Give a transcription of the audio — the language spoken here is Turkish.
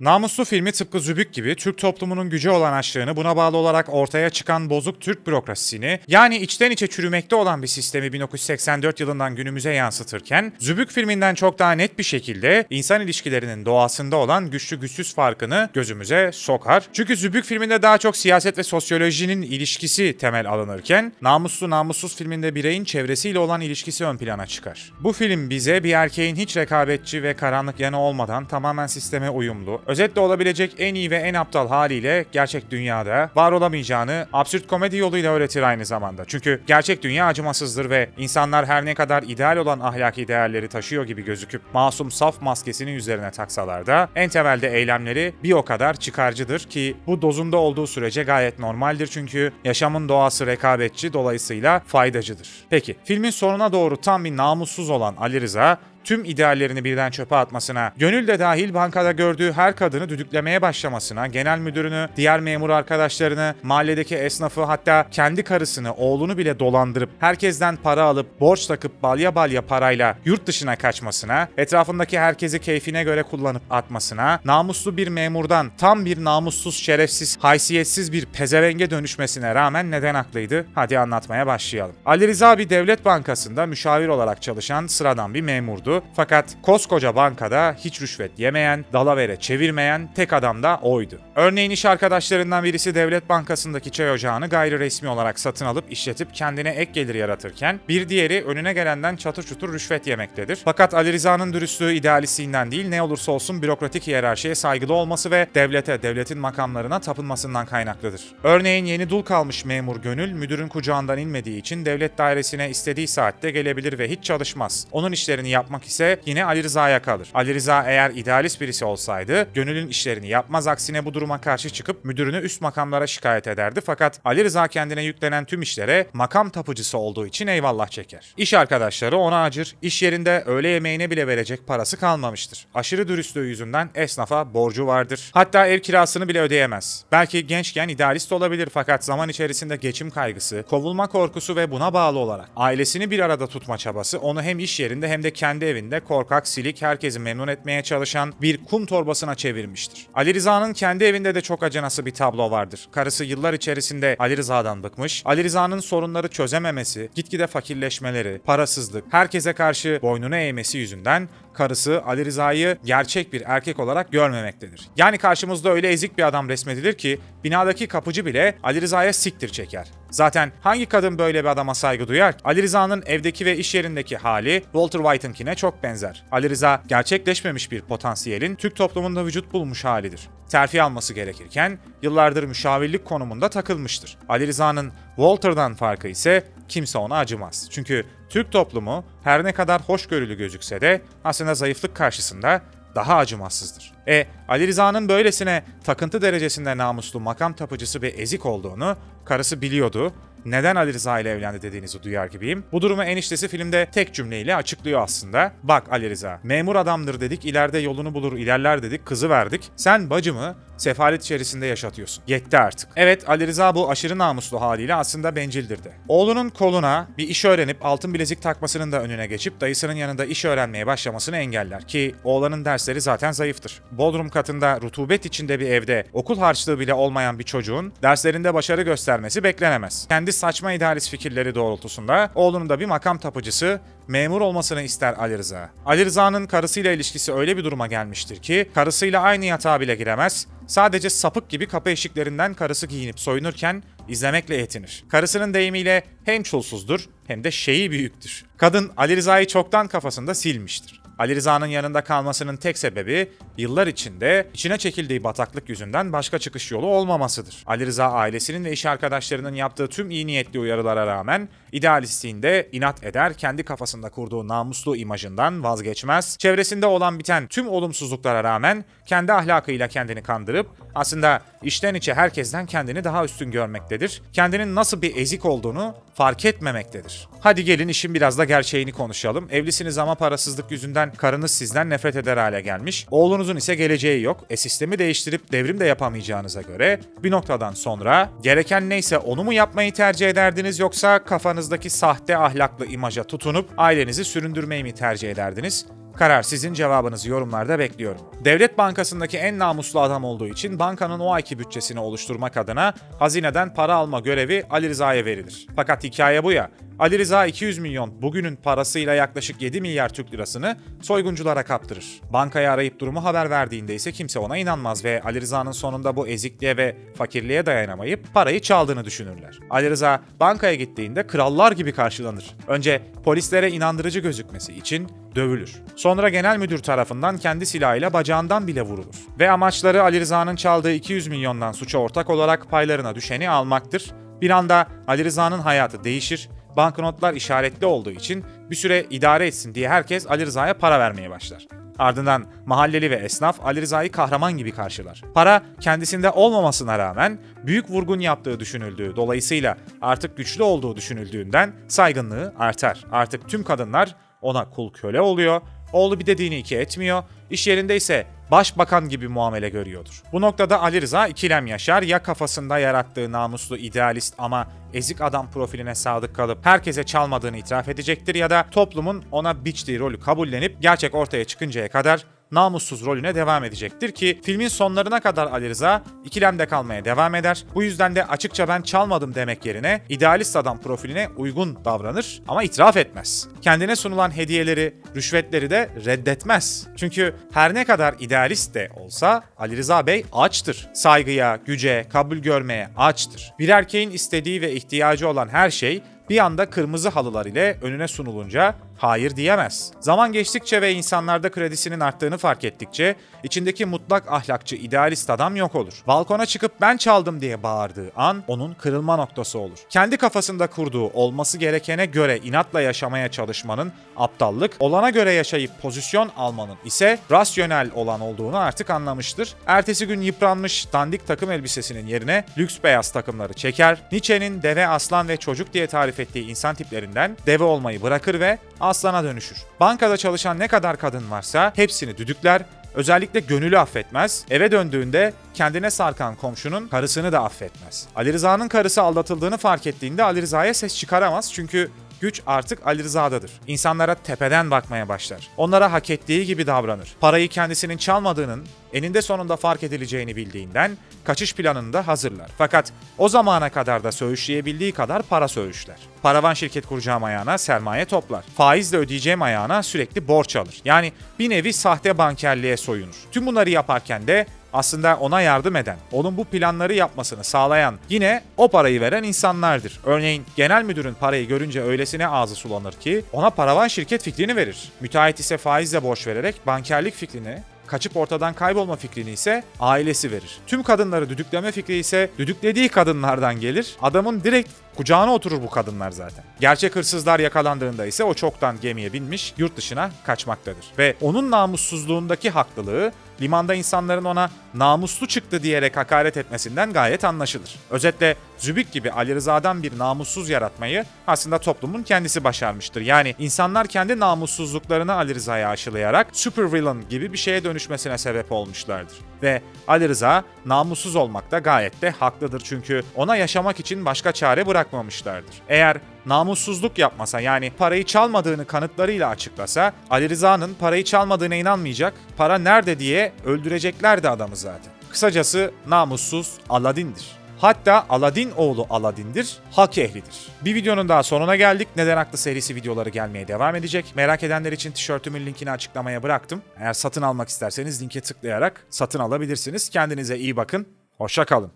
Namuslu filmi tıpkı Zübük gibi Türk toplumunun gücü olan açlığını buna bağlı olarak ortaya çıkan bozuk Türk bürokrasisini yani içten içe çürümekte olan bir sistemi 1984 yılından günümüze yansıtırken Zübük filminden çok daha net bir şekilde insan ilişkilerinin doğasında olan güçlü güçsüz farkını gözümüze sokar. Çünkü Zübük filminde daha çok siyaset ve sosyolojinin ilişkisi temel alınırken Namuslu Namussuz filminde bireyin çevresiyle olan ilişkisi ön plana çıkar. Bu film bize bir erkeğin hiç rekabetçi ve karanlık yanı olmadan tamamen sisteme uyumlu, özetle olabilecek en iyi ve en aptal haliyle gerçek dünyada var olamayacağını absürt komedi yoluyla öğretir aynı zamanda. Çünkü gerçek dünya acımasızdır ve insanlar her ne kadar ideal olan ahlaki değerleri taşıyor gibi gözüküp masum saf maskesini üzerine taksalar da en temelde eylemleri bir o kadar çıkarcıdır ki bu dozunda olduğu sürece gayet normaldir çünkü yaşamın doğası rekabetçi dolayısıyla faydacıdır. Peki filmin sonuna doğru tam bir namussuz olan Ali Rıza tüm ideallerini birden çöpe atmasına, gönül de dahil bankada gördüğü her kadını düdüklemeye başlamasına, genel müdürünü, diğer memur arkadaşlarını, mahalledeki esnafı hatta kendi karısını, oğlunu bile dolandırıp herkesten para alıp borç takıp balya balya parayla yurt dışına kaçmasına, etrafındaki herkesi keyfine göre kullanıp atmasına, namuslu bir memurdan tam bir namussuz, şerefsiz, haysiyetsiz bir pezevenge dönüşmesine rağmen neden haklıydı? Hadi anlatmaya başlayalım. Ali Rıza bir devlet bankasında müşavir olarak çalışan sıradan bir memurdu. Fakat koskoca bankada hiç rüşvet yemeyen, dalavere çevirmeyen tek adam da oydu. Örneğin iş arkadaşlarından birisi devlet bankasındaki çay ocağını gayri resmi olarak satın alıp işletip kendine ek gelir yaratırken bir diğeri önüne gelenden çatır çutur rüşvet yemektedir. Fakat Ali Rıza'nın dürüstlüğü idealistliğinden değil ne olursa olsun bürokratik hiyerarşiye saygılı olması ve devlete, devletin makamlarına tapınmasından kaynaklıdır. Örneğin yeni dul kalmış memur Gönül müdürün kucağından inmediği için devlet dairesine istediği saatte gelebilir ve hiç çalışmaz. Onun işlerini yapmak ise yine Ali Rıza'ya kalır. Ali Rıza eğer idealist birisi olsaydı Gönül'ün işlerini yapmaz aksine bu duruma karşı çıkıp müdürünü üst makamlara şikayet ederdi fakat Ali Rıza kendine yüklenen tüm işlere makam tapıcısı olduğu için eyvallah çeker. İş arkadaşları ona acır, iş yerinde öğle yemeğine bile verecek parası kalmamıştır. Aşırı dürüstlüğü yüzünden esnafa borcu vardır. Hatta ev kirasını bile ödeyemez. Belki gençken idealist olabilir fakat zaman içerisinde geçim kaygısı, kovulma korkusu ve buna bağlı olarak ailesini bir arada tutma çabası onu hem iş yerinde hem de kendi evinde korkak, silik, herkesi memnun etmeye çalışan bir kum torbasına çevirmiştir. Ali Rıza'nın kendi evinde de çok acınası bir tablo vardır. Karısı yıllar içerisinde Ali Rıza'dan bıkmış, Ali Rıza'nın sorunları çözememesi, gitgide fakirleşmeleri, parasızlık, herkese karşı boynunu eğmesi yüzünden karısı Ali Rıza'yı gerçek bir erkek olarak görmemektedir. Yani karşımızda öyle ezik bir adam resmedilir ki binadaki kapıcı bile Ali Rıza'ya siktir çeker. Zaten hangi kadın böyle bir adama saygı duyar? Ali Rıza'nın evdeki ve iş yerindeki hali Walter White'ınkine çok benzer. Ali Rıza gerçekleşmemiş bir potansiyelin Türk toplumunda vücut bulmuş halidir. Terfi alması gerekirken yıllardır müşavirlik konumunda takılmıştır. Ali Rıza'nın Walter'dan farkı ise kimse ona acımaz. Çünkü Türk toplumu her ne kadar hoşgörülü gözükse de aslında zayıflık karşısında daha acımasızdır. E Ali Rıza'nın böylesine takıntı derecesinde namuslu makam tapıcısı bir ezik olduğunu karısı biliyordu. Neden Ali Rıza ile evlendi dediğinizi duyar gibiyim. Bu durumu eniştesi filmde tek cümleyle açıklıyor aslında. Bak Ali Rıza, memur adamdır dedik, ileride yolunu bulur, ilerler dedik, kızı verdik. Sen bacımı sefalet içerisinde yaşatıyorsun. Yetti artık. Evet Ali Rıza bu aşırı namuslu haliyle aslında bencildir de. Oğlunun koluna bir iş öğrenip altın bilezik takmasının da önüne geçip dayısının yanında iş öğrenmeye başlamasını engeller ki oğlanın dersleri zaten zayıftır. Bodrum katında rutubet içinde bir evde okul harçlığı bile olmayan bir çocuğun derslerinde başarı göstermesi beklenemez. Kendi saçma idealist fikirleri doğrultusunda oğlunun da bir makam tapıcısı memur olmasını ister Ali Rıza. Ali Rıza'nın karısıyla ilişkisi öyle bir duruma gelmiştir ki karısıyla aynı yatağa bile giremez. Sadece sapık gibi kapı eşiklerinden karısı giyinip soyunurken izlemekle yetinir. Karısının deyimiyle hem çulsuzdur hem de şeyi büyüktür. Kadın Ali Rıza'yı çoktan kafasında silmiştir. Ali Rıza'nın yanında kalmasının tek sebebi yıllar içinde içine çekildiği bataklık yüzünden başka çıkış yolu olmamasıdır. Ali Rıza ailesinin ve iş arkadaşlarının yaptığı tüm iyi niyetli uyarılara rağmen idealistliğinde inat eder, kendi kafasında kurduğu namuslu imajından vazgeçmez. Çevresinde olan biten tüm olumsuzluklara rağmen kendi ahlakıyla kendini kandırıp aslında içten içe herkesten kendini daha üstün görmektedir. Kendinin nasıl bir ezik olduğunu fark etmemektedir. Hadi gelin işin biraz da gerçeğini konuşalım. Evlisiniz ama parasızlık yüzünden karınız sizden nefret eder hale gelmiş. Oğlunuzun ise geleceği yok. E sistemi değiştirip devrim de yapamayacağınıza göre bir noktadan sonra gereken neyse onu mu yapmayı tercih ederdiniz yoksa kafanızdaki sahte ahlaklı imaja tutunup ailenizi süründürmeyi mi tercih ederdiniz? Karar sizin cevabınızı yorumlarda bekliyorum. Devlet Bankası'ndaki en namuslu adam olduğu için bankanın o ayki bütçesini oluşturmak adına hazineden para alma görevi Ali Rıza'ya verilir. Fakat hikaye bu ya. Ali Rıza 200 milyon bugünün parasıyla yaklaşık 7 milyar Türk lirasını soygunculara kaptırır. Bankaya arayıp durumu haber verdiğinde ise kimse ona inanmaz ve Ali Rıza'nın sonunda bu ezikliğe ve fakirliğe dayanamayıp parayı çaldığını düşünürler. Ali Rıza bankaya gittiğinde krallar gibi karşılanır. Önce polislere inandırıcı gözükmesi için dövülür. Sonra genel müdür tarafından kendi silahıyla bacağından bile vurulur. Ve amaçları Ali Rıza'nın çaldığı 200 milyondan suça ortak olarak paylarına düşeni almaktır. Bir anda Ali Rıza'nın hayatı değişir banknotlar işaretli olduğu için bir süre idare etsin diye herkes Ali Rıza'ya para vermeye başlar. Ardından mahalleli ve esnaf Ali Rıza'yı kahraman gibi karşılar. Para kendisinde olmamasına rağmen büyük vurgun yaptığı düşünüldüğü dolayısıyla artık güçlü olduğu düşünüldüğünden saygınlığı artar. Artık tüm kadınlar ona kul köle oluyor, oğlu bir dediğini iki etmiyor, iş yerinde ise başbakan gibi muamele görüyordur. Bu noktada Ali Rıza ikilem yaşar. Ya kafasında yarattığı namuslu idealist ama ezik adam profiline sadık kalıp herkese çalmadığını itiraf edecektir ya da toplumun ona biçtiği rolü kabullenip gerçek ortaya çıkıncaya kadar namussuz rolüne devam edecektir ki filmin sonlarına kadar Ali Rıza ikilemde kalmaya devam eder. Bu yüzden de açıkça ben çalmadım demek yerine idealist adam profiline uygun davranır ama itiraf etmez. Kendine sunulan hediyeleri, rüşvetleri de reddetmez. Çünkü her ne kadar idealist de olsa Ali Rıza Bey açtır. Saygıya, güce, kabul görmeye açtır. Bir erkeğin istediği ve ihtiyacı olan her şey bir anda kırmızı halılar ile önüne sunulunca hayır diyemez. Zaman geçtikçe ve insanlarda kredisinin arttığını fark ettikçe içindeki mutlak ahlakçı idealist adam yok olur. Balkona çıkıp ben çaldım diye bağırdığı an onun kırılma noktası olur. Kendi kafasında kurduğu olması gerekene göre inatla yaşamaya çalışmanın aptallık, olana göre yaşayıp pozisyon almanın ise rasyonel olan olduğunu artık anlamıştır. Ertesi gün yıpranmış dandik takım elbisesinin yerine lüks beyaz takımları çeker. Nietzsche'nin deve, aslan ve çocuk diye tarif ettiği insan tiplerinden deve olmayı bırakır ve aslana dönüşür. Bankada çalışan ne kadar kadın varsa hepsini düdükler, Özellikle gönülü affetmez. Eve döndüğünde kendine sarkan komşunun karısını da affetmez. Ali Rıza'nın karısı aldatıldığını fark ettiğinde Ali Rıza'ya ses çıkaramaz çünkü güç artık Ali Rıza'dadır. İnsanlara tepeden bakmaya başlar. Onlara hak ettiği gibi davranır. Parayı kendisinin çalmadığının eninde sonunda fark edileceğini bildiğinden kaçış planını da hazırlar. Fakat o zamana kadar da söğüşleyebildiği kadar para söğüşler. Paravan şirket kuracağım ayağına sermaye toplar. Faizle ödeyeceğim ayağına sürekli borç alır. Yani bir nevi sahte bankerliğe soyunur. Tüm bunları yaparken de aslında ona yardım eden, onun bu planları yapmasını sağlayan, yine o parayı veren insanlardır. Örneğin genel müdürün parayı görünce öylesine ağzı sulanır ki ona paravan şirket fikrini verir. Müteahhit ise faizle borç vererek bankerlik fikrini kaçıp ortadan kaybolma fikrini ise ailesi verir. Tüm kadınları düdükleme fikri ise düdüklediği kadınlardan gelir. Adamın direkt kucağına oturur bu kadınlar zaten. Gerçek hırsızlar yakalandığında ise o çoktan gemiye binmiş yurt dışına kaçmaktadır. Ve onun namussuzluğundaki haklılığı limanda insanların ona namuslu çıktı diyerek hakaret etmesinden gayet anlaşılır. Özetle Zübük gibi Ali Rıza'dan bir namussuz yaratmayı aslında toplumun kendisi başarmıştır. Yani insanlar kendi namussuzluklarını Ali Rıza'ya aşılayarak supervillain gibi bir şeye dönüşmesine sebep olmuşlardır. Ve Ali Rıza namussuz olmakta gayet de haklıdır çünkü ona yaşamak için başka çare bırakmamışlardır. Eğer namussuzluk yapmasa yani parayı çalmadığını kanıtlarıyla açıklasa Ali Rıza'nın parayı çalmadığına inanmayacak, para nerede diye öldüreceklerdi adamı zaten. Kısacası namussuz Aladin'dir. Hatta Aladin oğlu Aladin'dir, hak ehlidir. Bir videonun daha sonuna geldik. Neden Haklı serisi videoları gelmeye devam edecek. Merak edenler için tişörtümün linkini açıklamaya bıraktım. Eğer satın almak isterseniz linke tıklayarak satın alabilirsiniz. Kendinize iyi bakın. Hoşça kalın.